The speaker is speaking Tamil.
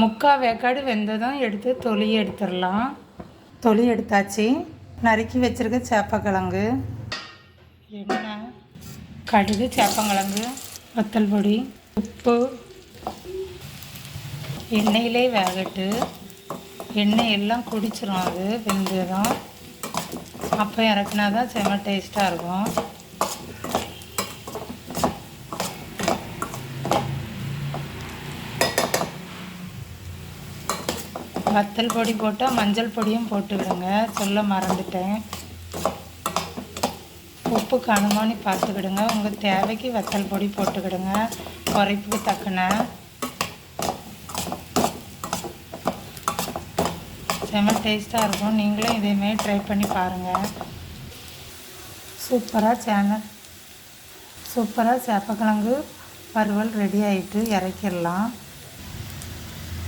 முக்கால் வேக்காடு வெந்ததும் எடுத்து தொலி எடுத்துடலாம். தொலி எடுத்தாச்சு. நறுக்கி வச்சுருக்க சேப்பக்கிழங்கு. எண்ணெய் கடுகு சேப்பங்கிழங்கு வத்தல் பொடி உப்பு எண்ணெயிலே வேகட்டு. எண்ணெய் எல்லாம் குடிச்சிரும் அது வெந்ததும். அப்போ இறக்குனா தான் செம்ம டேஸ்ட்டாக இருக்கும். வத்தல் பொடி போட்டால் மஞ்சள் பொடியும் போட்டுக்கிடுங்க சொல்ல மறந்துட்டேன். உப்பு காணுமான்னு பார்த்துக்கிடுங்க. உங்கள் தேவைக்கு வத்தல் பொடி போட்டுக்கிடுங்க. குறைப்புக்கு தக்கன. செம டேஸ்ட்டாக இருக்கும். நீங்களும் இதேமாரி ட்ரை பண்ணி பாருங்கள் சூப்பராக சேனல் சூப்பராக சேப்பக்கிழங்கு வறுவல் ரெடி ஆகிட்டு இறக்கிடலாம்.